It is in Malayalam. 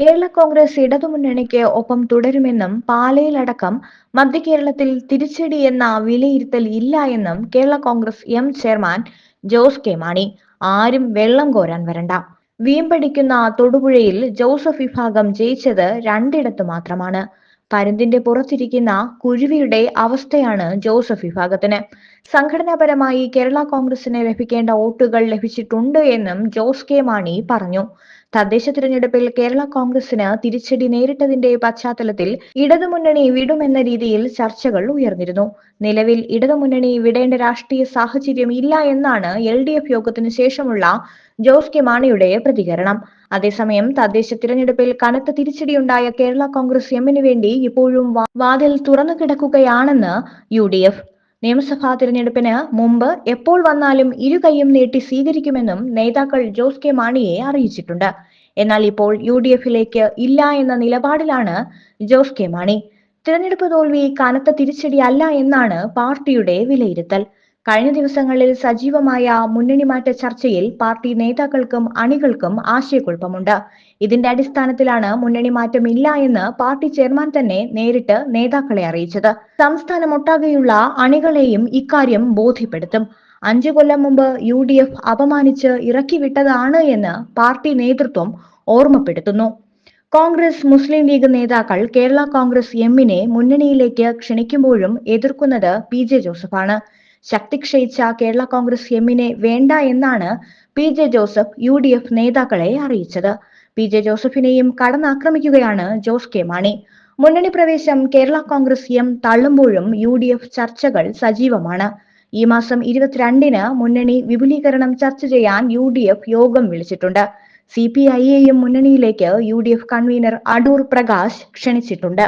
കേരള കോൺഗ്രസ് ഇടതുമുന്നണിക്ക് ഒപ്പം തുടരുമെന്നും പാലയിലടക്കം മധ്യകേരളത്തിൽ തിരിച്ചടി എന്ന വിലയിരുത്തൽ ഇല്ല എന്നും Kerala Congress M chairman Jose K Mani. ആരും വെള്ളം കോരാൻ വരണ്ട. വീമ്പടിക്കുന്ന തൊടുപുഴയിൽ ജോസഫ് വിഭാഗം ജയിച്ചത് രണ്ടിടത്ത് മാത്രമാണ്. പരുന്തിന്റെ പുറത്തിരിക്കുന്ന കുരുവിയുടെ അവസ്ഥയാണ് ജോസഫ് വിഭാഗത്തിന്. സംഘടനാപരമായി കേരള കോൺഗ്രസിന് ലഭിക്കേണ്ട വോട്ടുകൾ ലഭിച്ചിട്ടുണ്ട് എന്നും ജോസ് കെ മാണി പറഞ്ഞു. തദ്ദേശ തിരഞ്ഞെടുപ്പിൽ കേരള കോൺഗ്രസിന് തിരിച്ചടി നേരിട്ടതിന്റെ പശ്ചാത്തലത്തിൽ ഇടതുമുന്നണി വിടുമെന്ന രീതിയിൽ ചർച്ചകൾ ഉയർന്നിരുന്നു. നിലവിൽ ഇടതുമുന്നണി വിടേണ്ട രാഷ്ട്രീയ സാഹചര്യം ഇല്ല എന്നാണ് എൽ യോഗത്തിന് ശേഷമുള്ള ജോസ് കെ മാണിയുടെ പ്രതികരണം. അതേസമയം തദ്ദേശ തിരഞ്ഞെടുപ്പിൽ കനത്ത തിരിച്ചടിയുണ്ടായ കേരള കോൺഗ്രസ് എമ്മിന് വേണ്ടി ഇപ്പോഴും വാതിൽ തുറന്നു കിടക്കുകയാണെന്ന് യു ഡി എഫ്. നിയമസഭാ തിരഞ്ഞെടുപ്പിന് മുമ്പ് എപ്പോൾ വന്നാലും ഇരു കൈയും നീട്ടി സ്വീകരിക്കുമെന്നും നേതാക്കൾ ജോസ് കെ മാണിയെ അറിയിച്ചിട്ടുണ്ട്. എന്നാൽ ഇപ്പോൾ യു ഡി എഫിലേക്ക് ഇല്ല എന്ന നിലപാടിലാണ് ജോസ് കെ മാണി. തിരഞ്ഞെടുപ്പ് തോൽവി കനത്ത തിരിച്ചടിയല്ല എന്നാണ് പാർട്ടിയുടെ വിലയിരുത്തൽ. കഴിഞ്ഞ ദിവസങ്ങളിൽ സജീവമായ മുന്നണി മാറ്റ ചർച്ചയിൽ പാർട്ടി നേതാക്കൾക്കും അണികൾക്കും ആശയക്കുഴപ്പമുണ്ട്. ഇതിന്റെ അടിസ്ഥാനത്തിലാണ് മുന്നണി മാറ്റമില്ല എന്ന് പാർട്ടി ചെയർമാൻ തന്നെ നേരിട്ട് നേതാക്കളെ അറിയിച്ചത്. സംസ്ഥാനമൊട്ടാകെയുള്ള അണികളെയും ഇക്കാര്യം ബോധ്യപ്പെടുത്തും. അഞ്ചു കൊല്ലം മുമ്പ് യു ഡി എഫ് അപമാനിച്ച് ഇറക്കിവിട്ടതാണ് എന്ന് പാർട്ടി നേതൃത്വം ഓർമ്മപ്പെടുത്തുന്നു. കോൺഗ്രസ് മുസ്ലിം ലീഗ് നേതാക്കൾ കേരള കോൺഗ്രസ് എമ്മിനെ മുന്നണിയിലേക്ക് ക്ഷണിക്കുമ്പോഴും എതിർക്കുന്നത് പി ജെ ജോസഫാണ്. ശക്തി ക്ഷയിച്ച കേരള കോൺഗ്രസ് എമ്മിനെ വേണ്ട എന്നാണ് P J Joseph U D F നേതാക്കളെ അറിയിച്ചത്. പി ജെ ജോസഫിനെയും കടന്നാക്രമിക്കുകയാണ് ജോസ് കെ മാണി. മുന്നണി പ്രവേശം കേരള കോൺഗ്രസ് എം തള്ളുമ്പോഴും യു ഡി എഫ് ചർച്ചകൾ സജീവമാണ്. ഈ മാസം ഇരുപത്തിരണ്ടിന് മുന്നണി വിപുലീകരണം ചർച്ച ചെയ്യാൻ യു ഡി എഫ് യോഗം വിളിച്ചിട്ടുണ്ട്. സി പി ഐയെയും മുന്നണിയിലേക്ക് U D F convenor Adoor Prakash ക്ഷണിച്ചിട്ടുണ്ട്.